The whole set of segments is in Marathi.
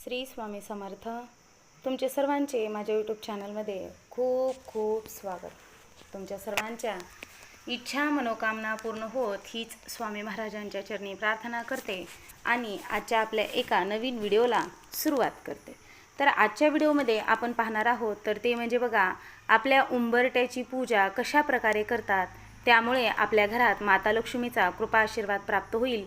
श्री स्वामी समर्थ. तुमचे सर्वांचे माझ्या यूट्यूब चॅनलमध्ये खूप खूप स्वागत. तुमच्या सर्वांच्या इच्छा मनोकामना पूर्ण होत हीच स्वामी महाराजांच्या चरणी प्रार्थना करते आणि आजच्या आपल्या एका नवीन व्हिडिओला सुरुवात करते. तर आजच्या व्हिडिओमध्ये आपण पाहणार आहोत तर ते म्हणजे बघा आपल्या उंबरट्याची पूजा कशा प्रकारे करतात त्यामुळे आपल्या घरात माता लक्ष्मीचा कृपा आशीर्वाद प्राप्त होईल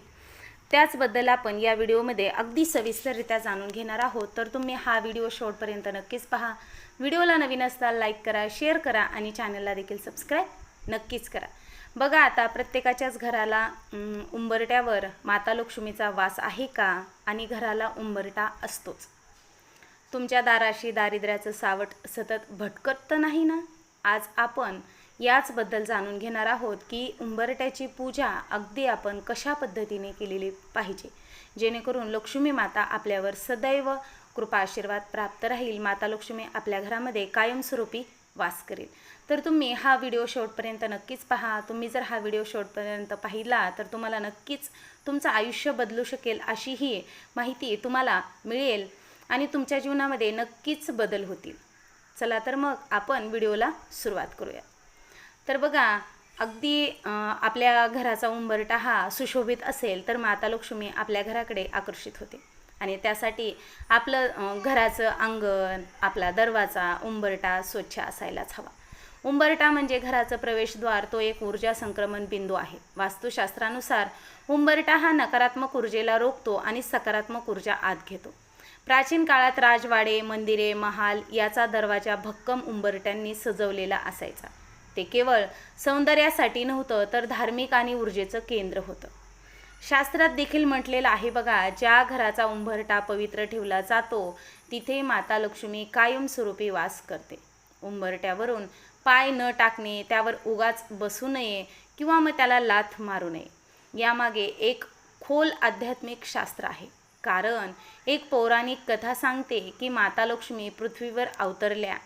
त्याचबद्दल आपण या व्हिडिओमध्ये अगदी सविस्तररित्या जाणून घेणार आहोत. तर तुम्ही हा व्हिडिओ शेवटपर्यंत नक्कीच पहा. व्हिडिओला नवीन असताल लाईक करा शेअर करा आणि चॅनलला देखील सबस्क्राईब नक्कीच करा. बघा आता प्रत्येकाच्याच घराला उंबरट्यावर माता लक्ष्मीचा वास आहे का? आणि घराला उंबरटा असतोच. तुमच्या दाराशी दारिद्र्याचं सावट सतत भटकत तर नाही ना? आज आपण याचबद्दल जाणून घेणार आहोत की उंबरट्याची पूजा अगदी आपण कशा पद्धतीने केलेली पाहिजे? जेणेकरून लक्ष्मी माता आपल्यावर सदैव कृपा आशीर्वाद प्राप्त राहील. माता लक्ष्मी आपल्या घरामध्ये कायमस्वरूपी वास करेल. तर तुम्ही हा व्हिडिओ शेवटपर्यंत नक्कीच पहा. तुम्ही जर हा व्हिडिओ शेवटपर्यंत पाहिला तर तुम्हाला नक्कीच तुमचं आयुष्य बदलू शकेल अशी ही माहिती तुम्हाला मिळेल आणि तुमच्या जीवनामध्ये नक्कीच बदल होतील. चला तर मग आपण व्हिडिओला सुरुवात करूया. तर बघा अगदी आपल्या घराचा उंबरटा हा सुशोभित असेल तर माता लक्ष्मी आपल्या घराकडे आकर्षित होते. आणि त्यासाठी आपलं घराचं अंगण आपला दरवाजा उंबरटा स्वच्छ असायलाच हवा. उंबरटा म्हणजे घराचं प्रवेशद्वार तो एक ऊर्जा संक्रमण बिंदू आहे. वास्तुशास्त्रानुसार उंबरटा हा नकारात्मक ऊर्जेला रोखतो आणि सकारात्मक ऊर्जा आत घेतो. प्राचीन काळात राजवाडे मंदिरे महाल याचा दरवाजा भक्कम उंबरट्यांनी सजवलेला असायचा. ते केवळ सौंदर्यासाठी नव्हतं तर धार्मिक आणि ऊर्जेचं केंद्र होतं. शास्त्रात देखील म्हटलेलं आहे बघा ज्या घराचा उंबरटा पवित्र ठेवला जातो तिथे माता लक्ष्मी कायमस्वरूपी वास करते. उंबरट्यावरून पाय न टाकणे त्यावर उगाच बसू नये किंवा मग त्याला लाथ मारू नये. यामागे एक खोल आध्यात्मिक शास्त्र आहे. कारण एक पौराणिक कथा सांगते की माता लक्ष्मी पृथ्वीवर अवतरल्या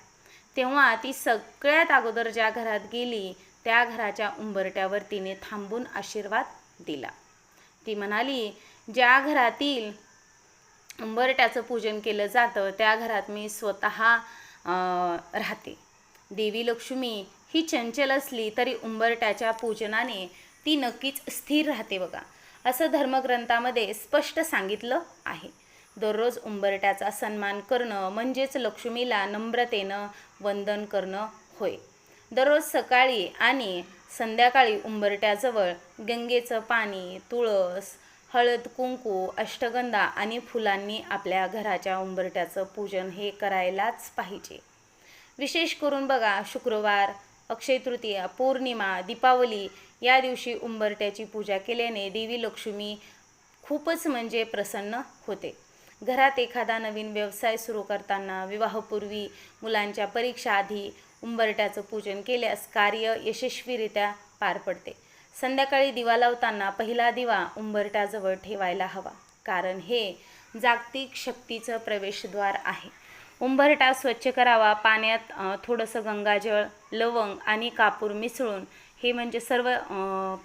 तेव्हा ती सगळ्यात अगोदर ज्या घरात गेली त्या घराच्या उंबरट्यावर तिने थांबून आशीर्वाद दिला. ती म्हणाली ज्या घरातील उंबरट्याचं पूजन केलं जातं त्या घरात मी स्वतः राहते. देवी लक्ष्मी ही चंचल असली तरी उंबरट्याच्या पूजनाने ती नक्कीच स्थिर राहते बघा. असं धर्मग्रंथामध्ये स्पष्ट सांगितलं आहे. दररोज उंबरट्याचा सन्मान करणं म्हणजेच लक्ष्मीला नम्रतेनं वंदन करणं होय. दररोज सकाळी आणि संध्याकाळी उंबरट्याजवळ गंगेचं पाणी तुळस हळद कुंकू अष्टगंधा आणि फुलांनी आपल्या घराच्या उंबरट्याचं पूजन हे करायलाच पाहिजे. विशेष करून बघा शुक्रवार अक्षय तृतीया पौर्णिमा दीपावली या दिवशी उंबरट्याची पूजा केल्याने देवी लक्ष्मी खूपच म्हणजे प्रसन्न होते. घरात एखादा नवीन व्यवसाय सुरू करताना विवाहपूर्वी मुलांच्या परीक्षा आधी उंबरट्याचं पूजन केल्यास कार्य यशस्वीरित्या पार पडते. संध्याकाळी दिवा लावताना पहिला दिवा उंबरट्याजवळ ठेवायला हवा कारण हे जागतिक शक्तीचं प्रवेशद्वार आहे. उंबरटा स्वच्छ करावा पाण्यात थोडंसं गंगाजळ लवंग आणि कापूर मिसळून हे म्हणजे सर्व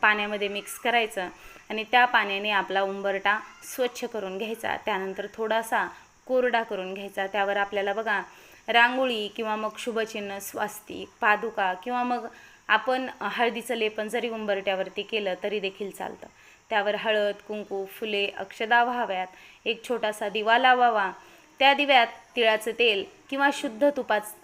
पाण्यामध्ये मिक्स करायचं आणि त्या पाण्याने आपला उंबरटा स्वच्छ करून घ्यायचा. त्यानंतर थोडासा कोरडा करून घ्यायचा. त्यावर आपल्याला बघा रांगोळी किंवा मग शुभचिन्ह स्वास्तिक पादुका किंवा मग आपण हळदीचं लेपन जरी उंबरट्यावरती केलं तरी देखील चालतं. त्यावर हळद कुंकू फुले अक्षदा व्हाव्यात. एक छोटासा दिवा लावावा. त्या दिव्यात तिळाचं तेल किंवा शुद्ध तुपाच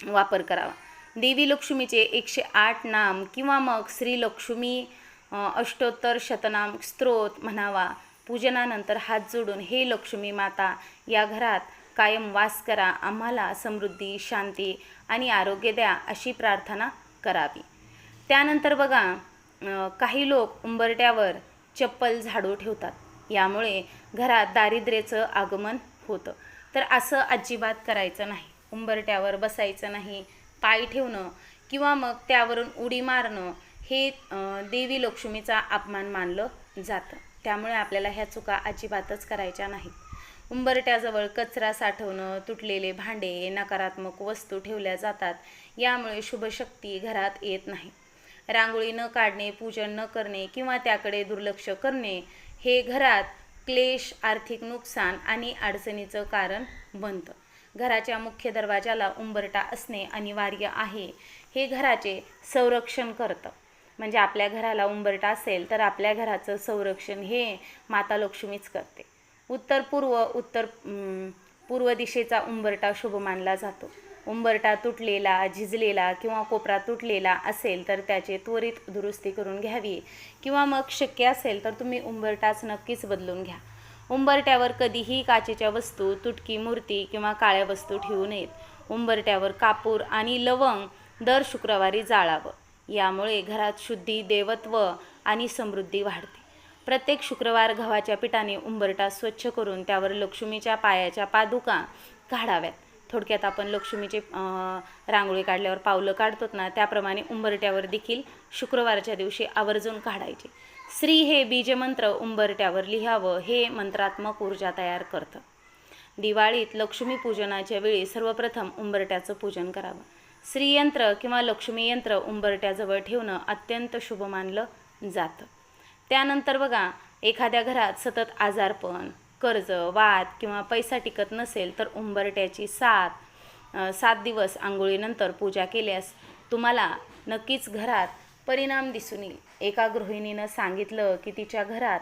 वापर करावा. देवी लक्ष्मीचे एकशे आठ नाम किंवा मग श्री लक्ष्मी अष्टोत्तर शतनाम स्त्रोत म्हणावा. पूजनानंतर हात जोडून हे लक्ष्मी माता या घरात कायम वास करा आम्हाला समृद्धी शांती आणि आरोग्य द्या अशी प्रार्थना करावी. त्यानंतर बघा काही लोक उंबरट्यावर चप्पल झाडू ठेवतात. यामुळे घरात दारिद्र्याचं आगमन होतं. तर असं अजिबात करायचं नाही. उंबरट्यावर बसायचं नाही. पाय ठेवणं किंवा मग त्यावरून उडी मारणं हे देवी लक्ष्मीचा अपमान मानलं जातं. त्यामुळे आपल्याला ह्या चुका अजिबातच करायच्या नाहीत. उंबरट्याजवळ कचरा साठवणं तुटलेले भांडे नकारात्मक वस्तू ठेवल्या जातात यामुळे शुभशक्ती घरात येत नाही. रांगोळी न काढणे पूजन न करणे किंवा त्याकडे दुर्लक्ष करणे हे घरात क्लेश आर्थिक नुकसान आणि अडचणीचं कारण बनतं. घराच्या मुख्य दरवाजाला उंबरटा असणे अनिवार्य आहे. हे घराचे संरक्षण करतं. म्हणजे आपल्या घराला उंबरटा असेल तर आपल्या घराचं संरक्षण हे माता लक्ष्मीच करते. उत्तर पूर्व उत्तर पूर्व दिशेचा उंबरटा शुभ मानला जातो. उंबरटा तुटलेला झिजलेला किंवा कोपरा तुटलेला असेल तर त्याचे त्वरित दुरुस्ती करून घ्यावी. किंवा मग शक्य असेल तर तुम्ही उंबरटाच नक्कीच बदलून घ्या. उंबरट्यावर कधीही काचेच्या वस्तू तुटकी मूर्ती किंवा काळ्या वस्तू ठेवू नयेत. उंबरट्यावर कापूर आणि लवंग दर शुक्रवारी जाळावं. यामुळे घरात शुद्धी देवत्व आणि समृद्धी वाढते. प्रत्येक शुक्रवार गव्हाच्या पिठाने उंबरटा स्वच्छ करून त्यावर लक्ष्मीच्या पायाच्या पादुका काढाव्यात. थोडक्यात आपण लक्ष्मीचे रांगोळी काढल्यावर पावलं काढतो ना त्याप्रमाणे उंबरट्यावर देखील शुक्रवारच्या दिवशी आवर्जून काढायचे. श्री हे बीजमंत्र उंबरट्यावर लिहावं हे मंत्रात्मक ऊर्जा तयार करतं. दिवाळीत लक्ष्मीपूजनाच्या वेळी सर्वप्रथम उंबरट्याचं पूजन करावं. श्रीयंत्र किंवा लक्ष्मी यंत्र उंबरट्याजवळ ठेवणं अत्यंत शुभ मानलं जातं. त्यानंतर बघा एखाद्या घरात सतत आजारपण कर्ज वाद किंवा पैसा टिकत नसेल तर उंबरट्याची सात सात दिवस आंघोळीनंतर पूजा केल्यास तुम्हाला नक्कीच घरात परिणाम दिसून येईल. एका गृहिणीनं सांगितलं की तिच्या घरात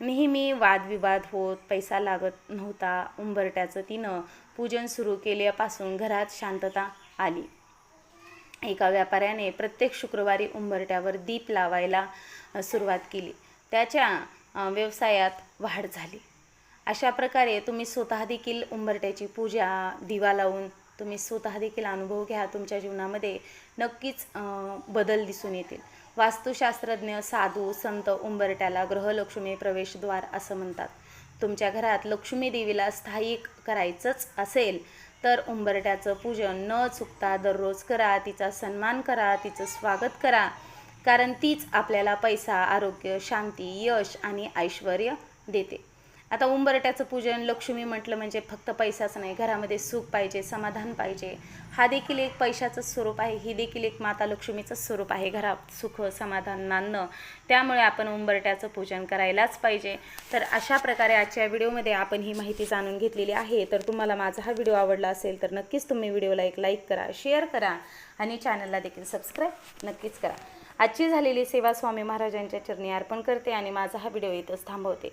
नेहमी वादविवाद होत पैसा लागत नव्हता. उंबरट्याचं तिनं पूजन सुरू केल्यापासून घरात शांतता आली. एका व्यापाऱ्याने प्रत्येक शुक्रवारी उंबरट्यावर दीप लावायला सुरुवात केली. त्याच्या व्यवसायात वाढ झाली. अशा प्रकारे तुम्ही स्वतः देखील उंबरट्याची पूजा दिवा लावून तुम्ही स्वतः देखील अनुभव घ्या. तुमच्या जीवनामध्ये नक्कीच बदल दिसून येतील. वास्तुशास्त्रज्ञ साधू संत उंबरट्याला ग्रहलक्ष्मी प्रवेशद्वार असं म्हणतात. तुमच्या घरात लक्ष्मी देवीला स्थायिक करायचंच असेल तर उंबरट्याचं पूजन न चुकता दररोज करा तिचा सन्मान करा तिचं स्वागत करा कारण तीच आपल्याला पैसा आरोग्य शांती यश आणि ऐश्वर देते. आता उंबरट्याचं पूजन लक्ष्मी म्हटलं म्हणजे फक्त पैसाच नाही घरामध्ये सुख पाहिजे समाधान पाहिजे. हा देखील एक पैशाचं स्वरूप आहे ही देखील एक माता लक्ष्मीचं स्वरूप आहे घरात सुख समाधान नांदणं. त्यामुळे आपण उंबरट्याचं पूजन करायलाच पाहिजे. तर अशा प्रकारे आजच्या व्हिडिओमध्ये आपण ही माहिती जाणून घेतलेली आहे. तर तुम्हाला माझा हा व्हिडिओ आवडला असेल तर नक्कीच तुम्ही व्हिडिओला एक लाईक करा शेअर करा आणि चॅनलला देखील सबस्क्राईब नक्कीच करा. आजची झालेली सेवा स्वामी महाराजांच्या चरणी अर्पण करते आणि माझा हा व्हिडिओ इथंच थांबवते.